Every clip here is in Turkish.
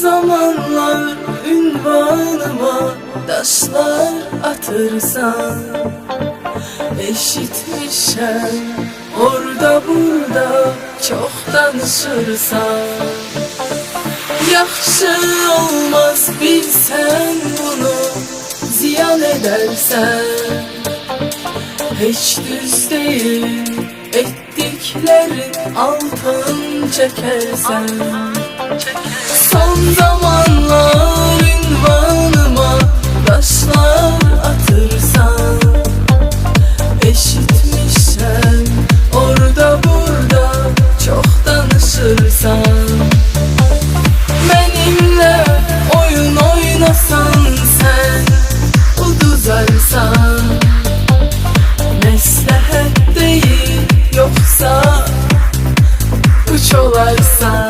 zamanlar ünvanıma taşlar atırsan Eşitmişem orada burada çok danışırsan. Yaxşı olmaz bilsen bunu ziyan edersen. Hiç düz değil ettiklerin altın çekersen Son zamanlar ünvanıma taşlar atırsan Eşitmişsen orada burada çok danışırsan. Benimle oyun oynasan sen Uduzarsan. Meslehet değil yoksa Uç olarsan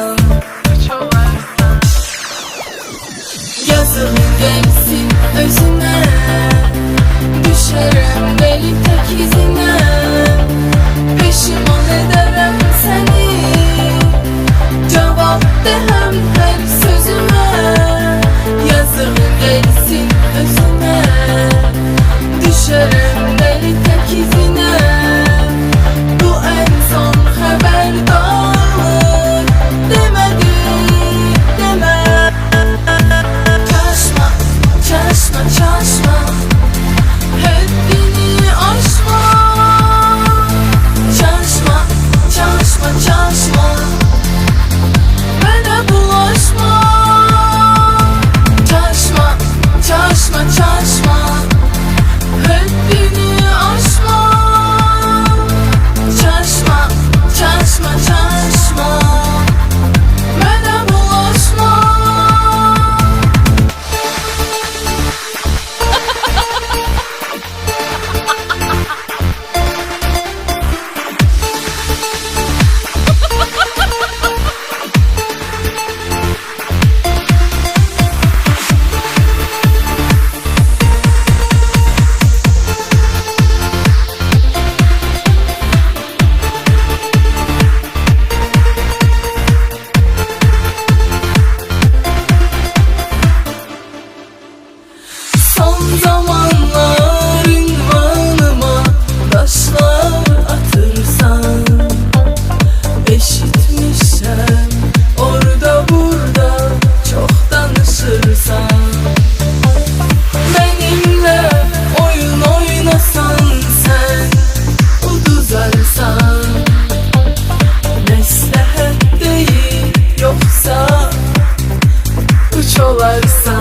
aslan Son zamanlar ünvanıma atırsan Eşitmişsem orada burada çok danışırsan Benimle oyun oynasan sen uduzarsan Meslehet değil yoksa uç olarsan